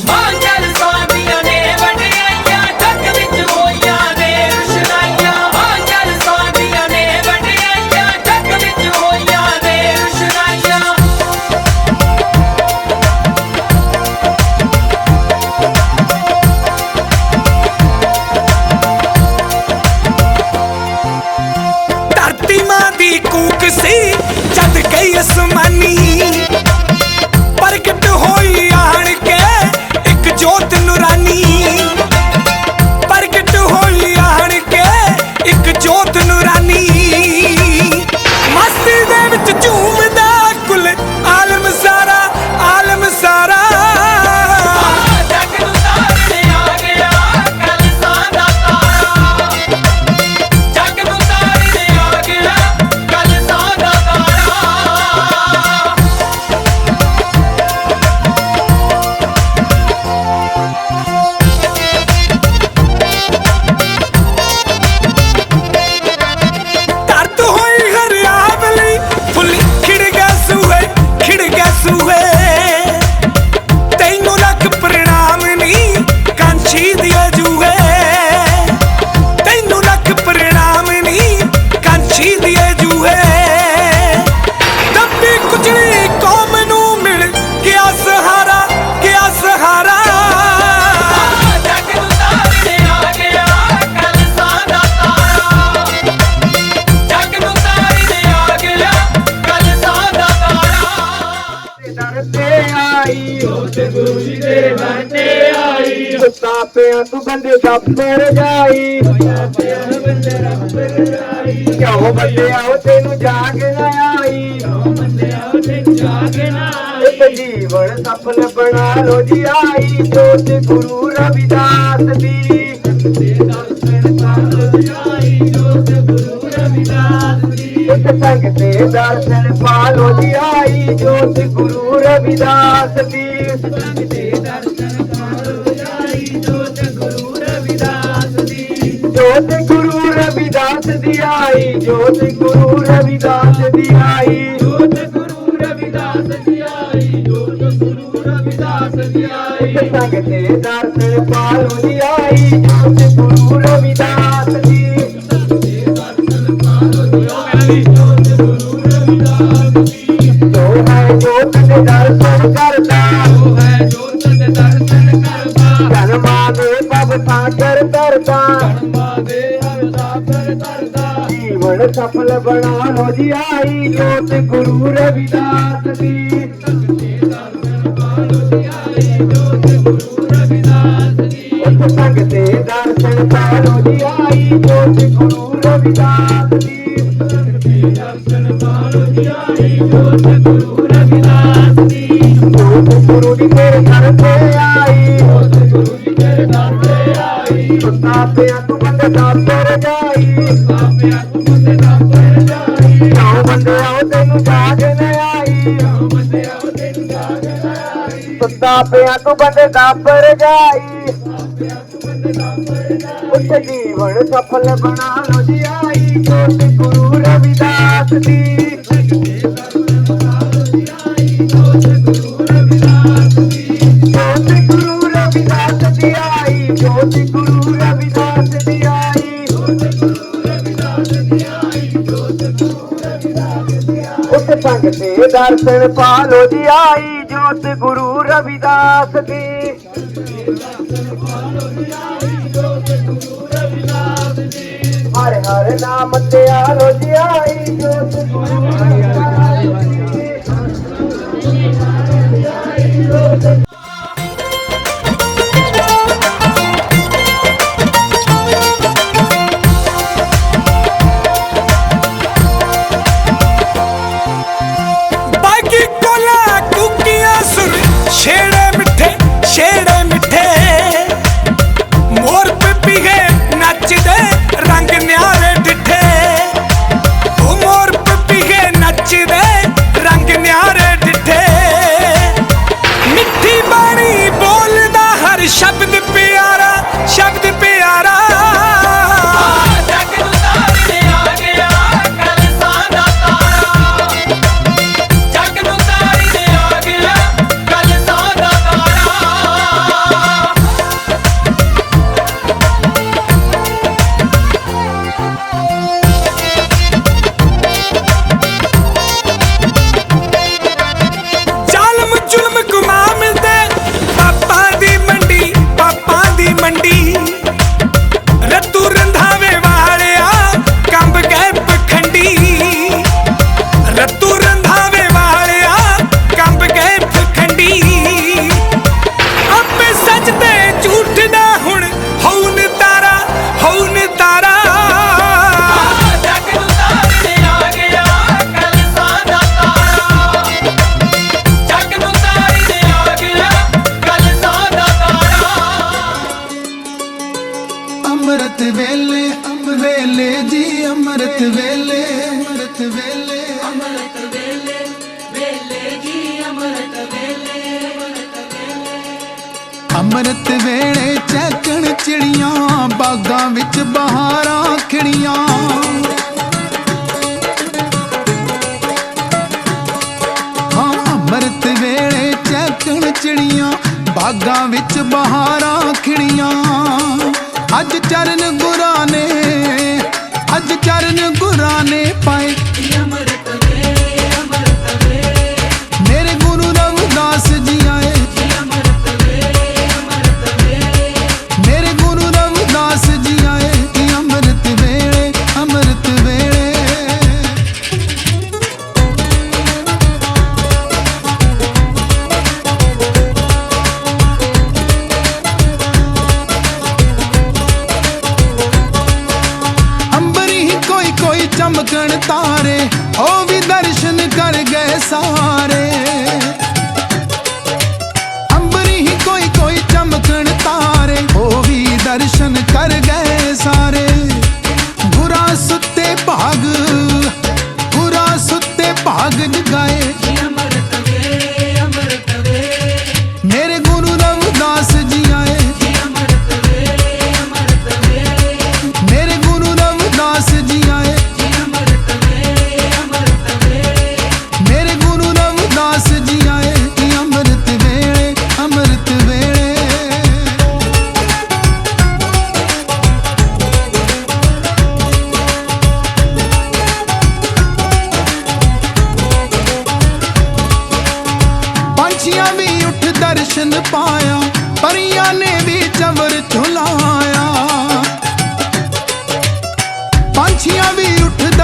Montana ਸਾਪਿਆਂ ਤੂੰ ਬੰਦੇ ਸਾਪਰ ਜਾਈ। ਕਿਉਂ ਬੰਦੇ ਆਓ ਤੈਨੂੰ ਜਾਗ ਨਾ ਆਈ। ਇੱਕ ਜੀਵਨ ਸਫਲ ਬਣਾ ਲੋ ਜੀ ਆਈ, ਜੋਤ ਗੁਰੂ ਰਵਿਦਾਸ ਦੀ। ਇੱਕ ਸੰਗ ਤੇ ਦਰਸ਼ਨ ਪਾ ਲੋ ਜੀ ਆਈ, ਜੋਤ ਗੁਰੂ ਰਵਿਦਾਸ ਦੀ। ਜੋਤ ਗੁਰੂ ਰਵਿਦਾਸ ਦੀ ਆਈ ਜੋਤ ਗੁਰੂ ਰਵਿਦਾਸ ਦੀ ਆਈ। ਜੋਤ ਗੁਰੂ ਰਵਿਦਾਸ ਦੀ ਆਈ ਜੋਤ ਗੁਰੂ ਰਵਿਦਾਸ ਦੀ ਆਈ। ਸੰਗ ਤੇ ਦਰਸ਼ਨ ਪਾ ਲੋ ਜੀ ਆਈ ਜੋਤ ਗੁਰੂ ਰਵਿਦਾਸ ਦੀ। ਜੋ ਹੈ ਜੋਤ ਦੇ ਦਰਸ਼ਨ ਕਰਦਾ ਜੋ ਹੈ ਜੋਤ ਦੇ ਦਰਸ਼ਨ ਕਰਦਾ। ਜਨਮਾਂ ਦੇ ਪਵ ਸਾਗਰ ਕਰਦਾ। ਜੀਵਨ ਸਫਲ ਬਣਾ ਲੋ ਜੀ ਆਈ ਜੋਤ ਗੁਰੂ ਰਵਿਦਾਸ ਦੀ ਉਸ ਸੰਗ ਤੇ ਦਰਸ਼ਨ ਪਾ ਜੀ ਆਈ ਜੋਤ ਗੁਰੂ ਰਵਿਦਾਸ ਦੀ ਜੋਤ ਗੁਰੂ ਦੀ ਤੇਰੇ ਦਰ ਤੇ ਆਈ। ਜੋਤ ਗੁਰੂ ਦੀ ਤੇਰੇ ਦਰ ਤੇ ਆਈ ਸਾਪਿਆਂ ਤੂੰ ਬੰਦੇ ਦਾ ਪਰ ਜਾਈ ਸਾਪਿਆਂ ਤੂੰ ਬੰਦੇ ਦਾ ਪਰ ਜਾਈ ਉੱਤੇ ਜੀਵਨ ਸਫਲ ਬਣਾ ਲੋ ਜੀ ਆਈ ਜੋਤ ਗੁਰੂ ਰਵਿਦਾਸ ਦੀ ਦਰਸ਼ਨ ਪਾਲੋ ਜੀ ਆਈ ਜੋਤ ਗੁਰੂ ਰਵਿਦਾਸ ਦੀ। ਹਰ ਹਰ ਨਾਮ ਤੇ ਆਲੋ ਜੀ ਆਈ ਜੋਤ ਗੁਰੂ ਰਵਿਦਾਸ ਦੀ। get down and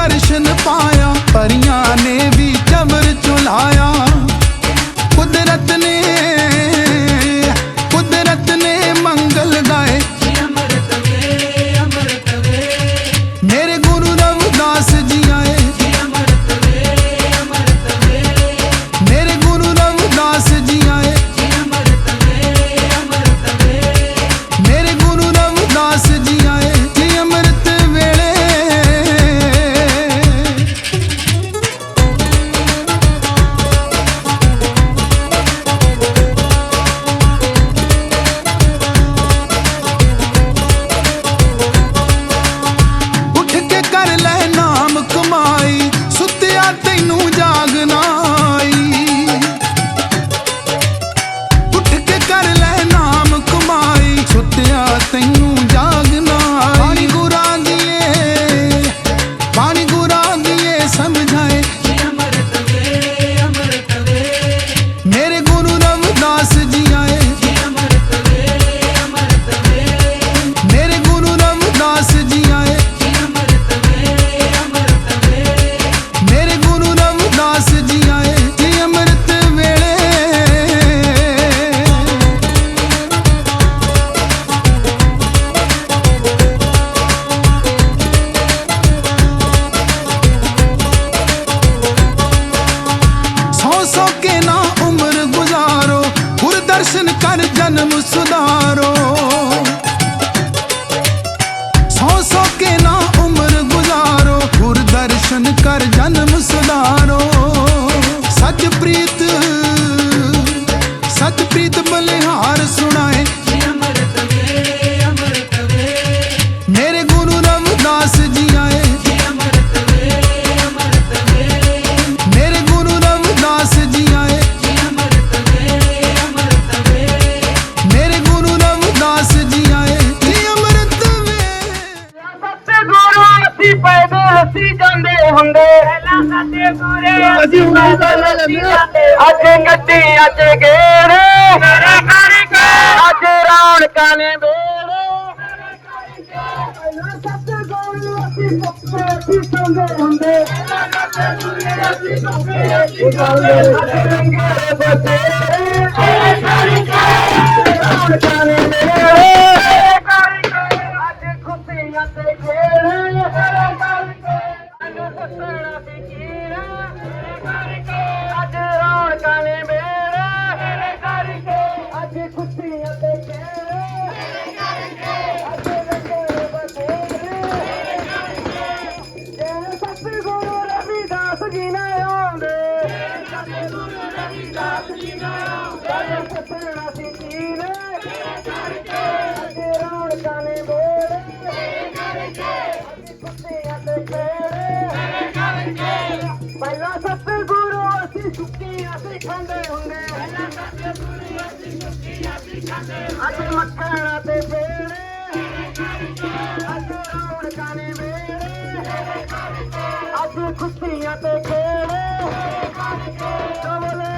ਦਰਸ਼ਨ ਪਾਇਆ ਪਰੀਆਂ ਨੇ ਵੀ ਚਮਰ ਚੁਲਾਇਆ। ਕੁਦਰਤ ਨੇ ਵਿੱਚ ਰੌਣਕਾਂ ਨੇ ਵੇੜੇ ਪਹਿਲਾਂ ਸੱਤ ਗੋਲੀ ਅਸੀਂ ਪੱਪੇ ਅਸੀਂ ਸੰਦੇ ਹੁੰਦੇ। ਰੰਗੇ ਬਤੇਰੇ ਸਾਰੇ ਸਾਰੇ ਰੌਣਕਾਂ ਨੇ ਵੇੜੇ ਅੱਜ ਮੱਖਣਾ ਤੇ ਪੇੜੇ ਅੱਜ ਰੌਣਕਾਂ ਨੇ ਵੇੜੇ ਅੱਜ ਖੁਸ਼ੀਆਂ ਤੇ ਖੇੜੇ। ਕਮਲੇ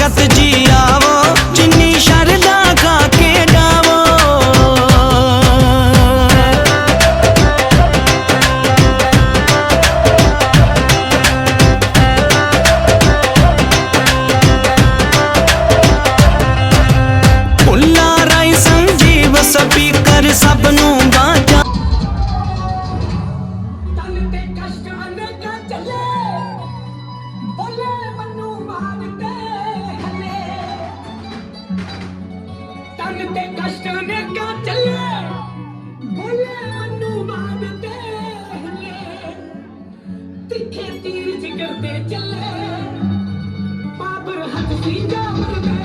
ਸਾਧ ਸੰਗਤ She don't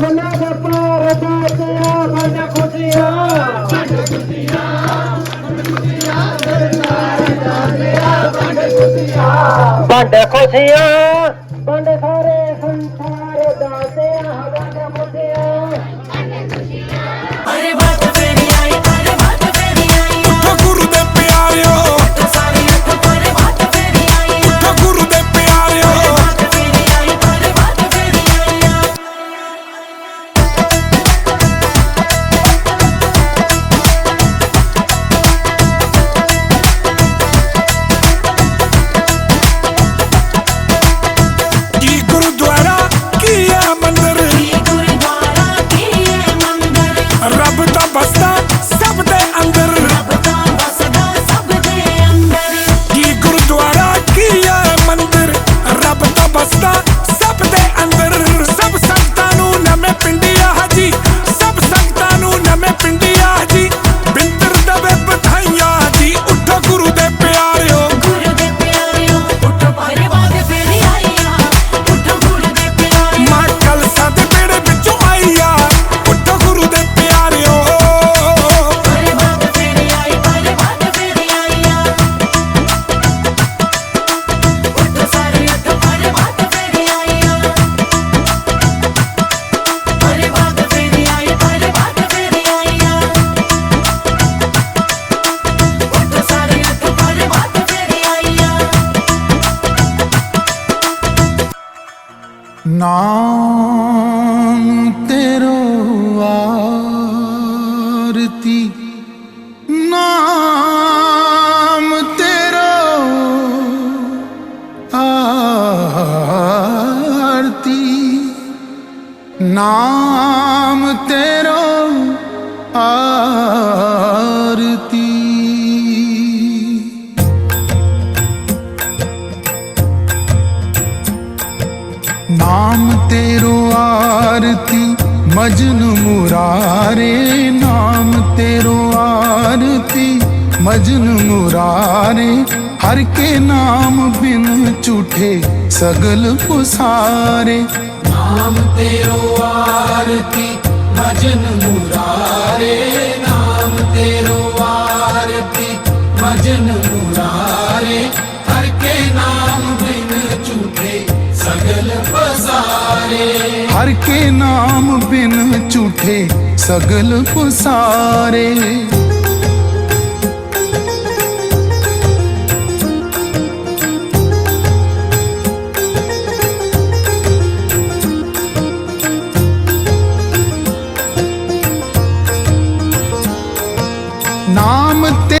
ਬੱਲਾ ਬੱਪਾ ਰੱਬਾ ਤੇਰਾ ਸਾਡਾ ਖੁਸ਼ੀਆਂ ਸਾਡਾ ਖੁਸ਼ੀਆਂ ਖੁਸ਼ੀਆਂ ਸਰਕਾਰ ਦਾ ਤੇਰਾ ਸਾਡਾ ਖੁਸ਼ੀਆਂ ਸਾਡਾ ਖੁਸ਼ੀਆਂ आरती मजन मुरारे हर के नाम बिन झूठे सगल पुसारे नाम तेरो आरती मजन मुरारे नाम तेरो आरती मजन मुरारे हर के नाम बिन झूठे सगल पुसारे हर के नाम बिन झूठे सगल पुसारे